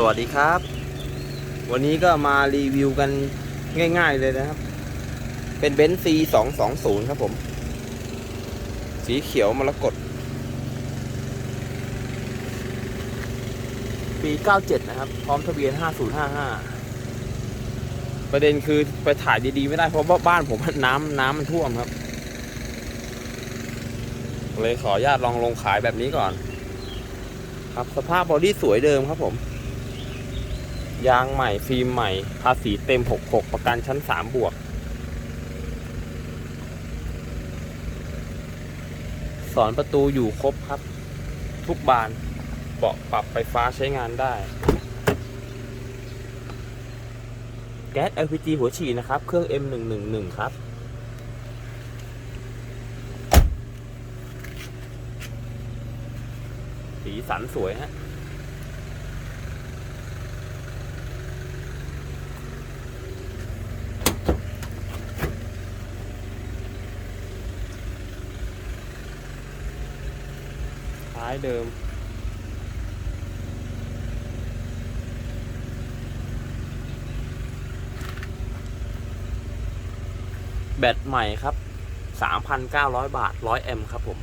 สวัสดีครับ วันนี้ก็มารีวิวกันง่าย ๆเลยนะครับ เป็นเบนซ์ C 2 2 0ครับผม สีเขียวมรกตปี97นะครับ พร้อมทะเบียน5055ประเด็นคือไปถ่ายดีๆ ไม่ได้เพราะว่าบ้านผมน้ำน้ำมันท่วมครับ เลยขออนุญาตลองลงขายแบบนี้ก่อน ครับสภาพบอดี้สวยเดิมครับผม ยางใหม่ฟิล์มใหม่ ภาษีเต็ม 66 ประกันชั้น 3 บวก สอนประตูอยู่ครบครับ ทุกบานเบาะปรับไฟฟ้าใช้งานได้ แก๊ส LPG หัวฉีดนะครับ เครื่อง M111 ครับสีสันสวยฮะ ท้ายเดิม แบตใหม่ครับ 3,900 บาท 100 แอมป์ครับผม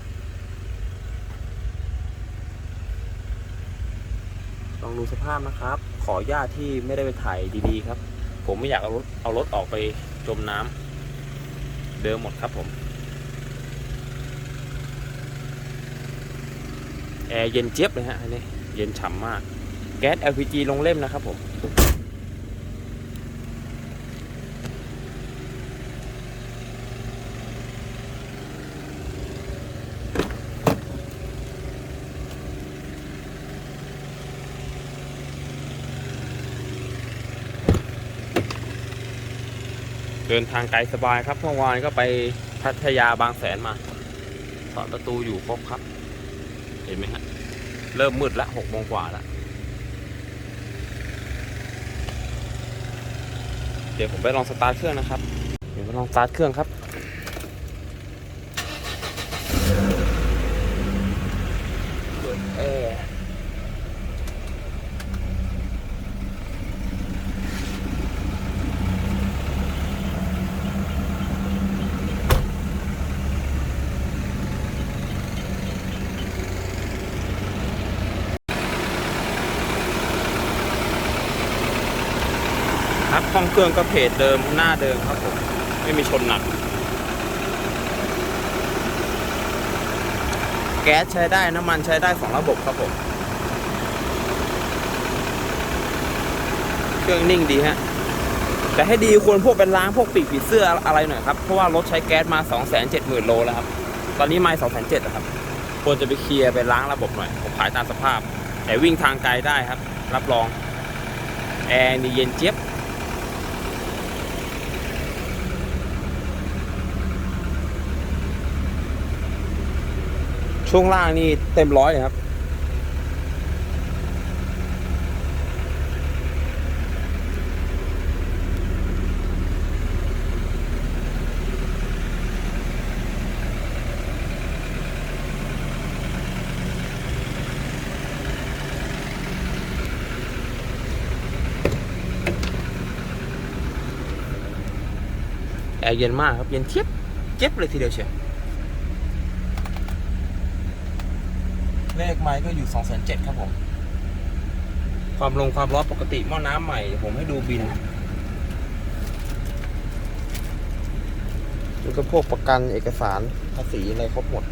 ลองดูสภาพนะครับ ขออนุญาตที่ไม่ได้ไปถ่ายดีๆครับ ผมไม่อยากเอารถเอารถออกไปจมน้ำเดิมหมดครับผม แอร์เย็นเจี๊ยบเลยฮะอันนี้เย็นฉ่ำมาก แก๊ส LPG ลงเล่มนะครับผมเดินทางไกลสบายครับเมื่อวานก็ไปพัทยาบางแสนมาสอนประตูอยู่ครบครับ เห็นไหมฮะ เริ่มมืดละหกโมงกว่าละเดี๋ยวผมไปลองสตาร์ทเครื่องนะครับ เดี๋ยวไปลองสตาร์ทเครื่องครับ เปิดแอร์ครับ ห้องเครื่องก็เพจเดิมหน้าเดิมครับผม ไม่มีชนหนัก แก๊สใช้ได้น้ำมันใช้ได้สองระบบครับผม เครื่องนิ่งดีฮะ แต่ให้ดีควรพวกเป็นล้างพวกปีกผีเสื้ออะไรหน่อยครับ เพราะว่ารถใช้แก๊สมา 2 7 0 0 0 0 โลแล้วครับ ตอนนี้ไม่2 7 0 0 0ครับ ควรจะไปเคลียร์ไปล้างระบบหน่อย ผมขายตามสภาพ แต่วิ่งทางไกลได้ครับ รับรองแอร์นี่เย็นเจี๊ยบ ช่วงล่างนี่เต็มร้อยเลยครับ แอร์เย็นมากครับ เย็นเทียบเจ็บเลยทีเดียวเชียว เลขไม้ก็อยู่2 7 0 0 0ครับผม ความลงความร้อนปกติหม้อน้ำใหม่ ผมให้ดูบินแล้วก็พวกประกันเอกสารภาษีอะไรครบหมด